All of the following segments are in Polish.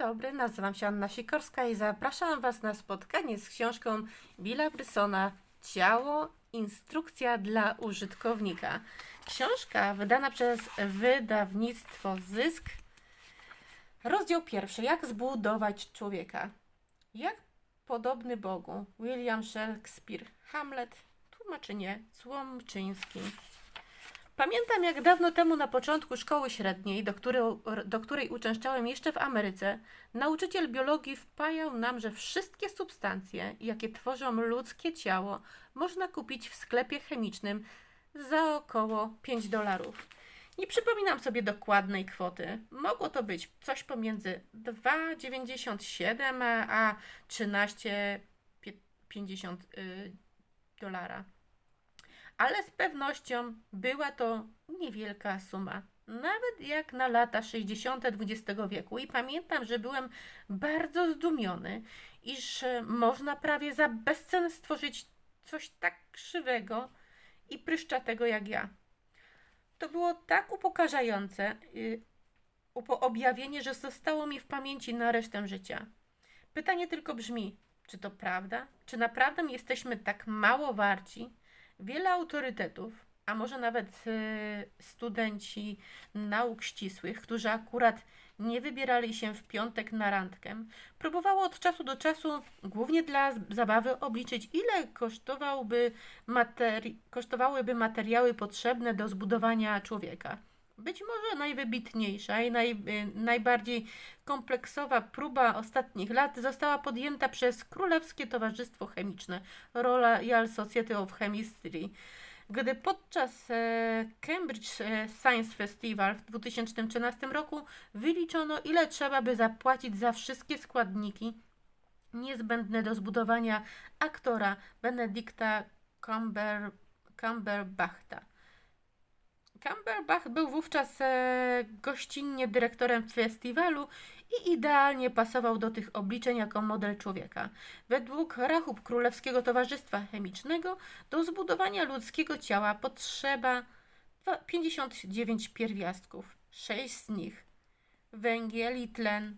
dobry, nazywam się Anna Sikorska i zapraszam Was na spotkanie z książką Billa Brysona Ciało Instrukcja dla użytkownika. Książka wydana przez wydawnictwo Zysk. Rozdział pierwszy. Jak zbudować człowieka? Jak podobny Bogu? William Shakespeare. Hamlet. Tłumaczenie Słomczyński. Pamiętam, jak dawno temu na początku szkoły średniej, do, której, do której uczęszczałem jeszcze w Ameryce, nauczyciel biologii wpajał nam, że wszystkie substancje, jakie tworzą ludzkie ciało, można kupić w sklepie chemicznym za około 5 dolarów. Nie przypominam sobie dokładnej kwoty. Mogło to być coś pomiędzy 2,97 a 13,50 y, dolara ale z pewnością była to niewielka suma. Nawet jak na lata 60. XX wieku. I pamiętam, że byłem bardzo zdumiony, iż można prawie za bezcen stworzyć coś tak krzywego i pryszczatego jak ja. To było tak upokarzające yy, objawienie, że zostało mi w pamięci na resztę życia. Pytanie tylko brzmi, czy to prawda? Czy naprawdę jesteśmy tak mało warci? Wiele autorytetów, a może nawet y, studenci nauk ścisłych, którzy akurat nie wybierali się w piątek na randkę, próbowało od czasu do czasu, głównie dla zabawy, obliczyć, ile kosztowałby materi- kosztowałyby materiały potrzebne do zbudowania człowieka. Być może najwybitniejsza i naj, y, najbardziej kompleksowa próba ostatnich lat została podjęta przez Królewskie Towarzystwo Chemiczne Royal Society of Chemistry, gdy podczas e, Cambridge e, Science Festival w 2013 roku wyliczono, ile trzeba by zapłacić za wszystkie składniki niezbędne do zbudowania aktora Benedicta Cumber. Camberbach był wówczas e, gościnnie dyrektorem festiwalu i idealnie pasował do tych obliczeń jako model człowieka. Według rachub Królewskiego Towarzystwa Chemicznego do zbudowania ludzkiego ciała potrzeba 59 pierwiastków, 6 z nich węgiel i tlen,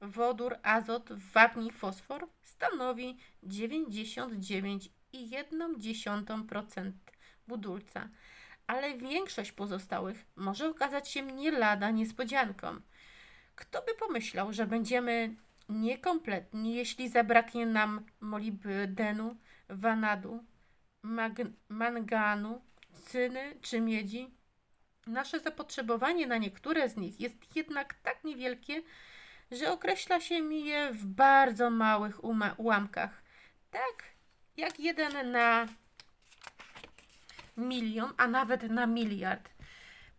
wodór, azot, wapń i fosfor stanowi 99,1% budulca ale większość pozostałych może okazać się nie lada niespodzianką. Kto by pomyślał, że będziemy niekompletni, jeśli zabraknie nam molibdenu, wanadu, manganu, cyny czy miedzi? Nasze zapotrzebowanie na niektóre z nich jest jednak tak niewielkie, że określa się je w bardzo małych ułamkach. Tak jak jeden na milion, a nawet na miliard.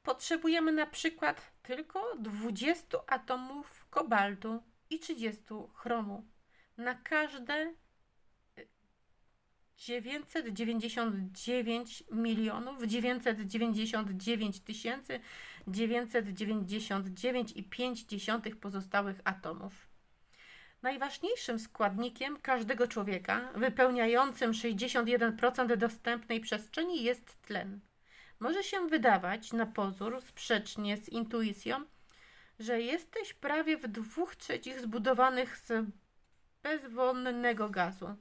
Potrzebujemy na przykład tylko 20 atomów kobaltu i 30 chromu. Na każde 999 milionów 999 tysięcy 999,5 pozostałych atomów. Najważniejszym składnikiem każdego człowieka, wypełniającym 61% dostępnej przestrzeni, jest tlen. Może się wydawać na pozór, sprzecznie z intuicją, że jesteś prawie w dwóch trzecich zbudowanych z bezwonnego gazu.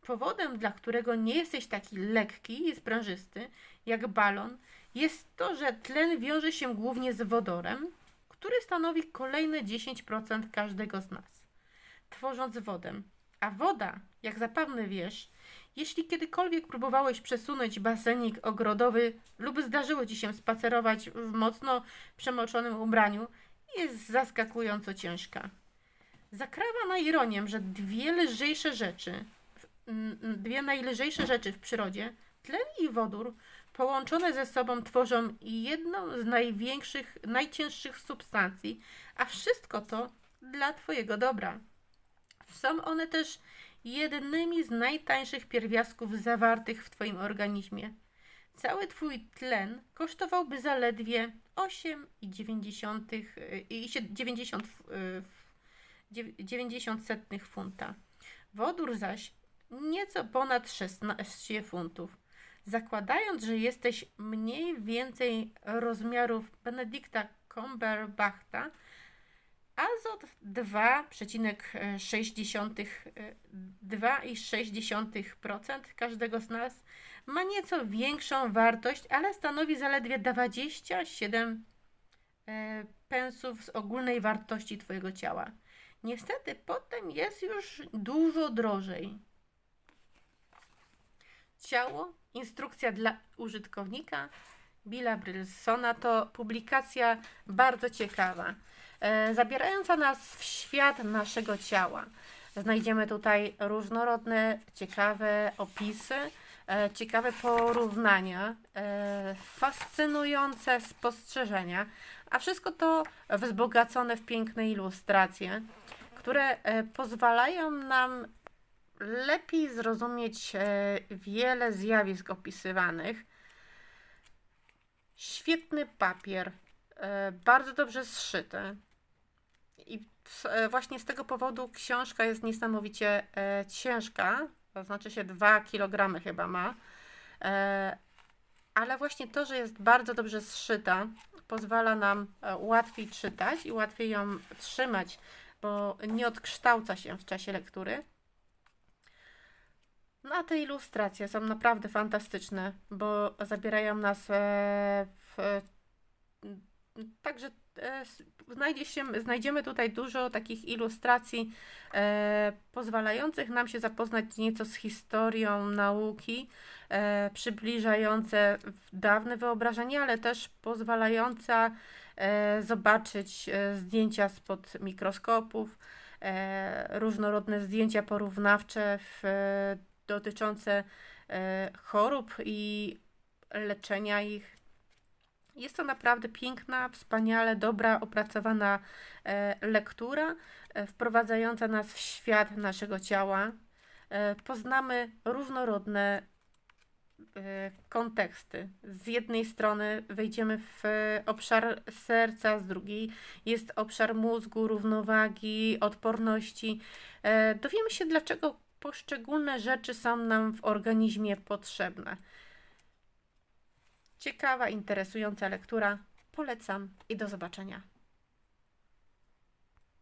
Powodem, dla którego nie jesteś taki lekki i sprężysty jak balon, jest to, że tlen wiąże się głównie z wodorem, który stanowi kolejne 10% każdego z nas tworząc wodę. A woda, jak zapewne wiesz, jeśli kiedykolwiek próbowałeś przesunąć basenik ogrodowy lub zdarzyło ci się spacerować w mocno przemoczonym ubraniu, jest zaskakująco ciężka. Zakrawa na ironię, że dwie lżejsze rzeczy, dwie najlżejsze rzeczy w przyrodzie, tlen i wodór, połączone ze sobą tworzą jedną z największych, najcięższych substancji, a wszystko to dla Twojego dobra. Są one też jednymi z najtańszych pierwiastków zawartych w Twoim organizmie. Cały Twój tlen kosztowałby zaledwie 8,90 90, 90 setnych funta. Wodór zaś nieco ponad 16 funtów. Zakładając, że jesteś mniej więcej rozmiarów Benedykta Cumberbachta, Azot 2,6% e, 2,6% każdego z nas ma nieco większą wartość, ale stanowi zaledwie 27 e, pensów z ogólnej wartości Twojego ciała. Niestety potem jest już dużo drożej. Ciało, instrukcja dla użytkownika Billa Brylsona to publikacja bardzo ciekawa, e, zabierająca nas w świat naszego ciała. Znajdziemy tutaj różnorodne, ciekawe opisy, e, ciekawe porównania, e, fascynujące spostrzeżenia, a wszystko to wzbogacone w piękne ilustracje, które pozwalają nam lepiej zrozumieć wiele zjawisk opisywanych. Świetny papier, e, bardzo dobrze zszyty. I e, właśnie z tego powodu książka jest niesamowicie e, ciężka, to znaczy się 2 kg chyba ma. Ale właśnie to, że jest bardzo dobrze zszyta, pozwala nam łatwiej czytać i łatwiej ją trzymać, bo nie odkształca się w czasie lektury. No a te ilustracje są naprawdę fantastyczne, bo zabierają nas e, w. Także e, znajdzie się, znajdziemy tutaj dużo takich ilustracji e, pozwalających nam się zapoznać nieco z historią nauki, e, przybliżające dawne wyobrażenie, ale też pozwalająca e, zobaczyć e, zdjęcia spod mikroskopów, e, różnorodne zdjęcia porównawcze w, dotyczące e, chorób i leczenia ich. Jest to naprawdę piękna, wspaniale dobra, opracowana e, lektura, e, wprowadzająca nas w świat naszego ciała. Poznamy różnorodne konteksty. Z jednej strony wejdziemy w obszar serca, z drugiej jest obszar mózgu, równowagi, odporności. Dowiemy się, dlaczego poszczególne rzeczy są nam w organizmie potrzebne. Ciekawa, interesująca lektura. Polecam i do zobaczenia.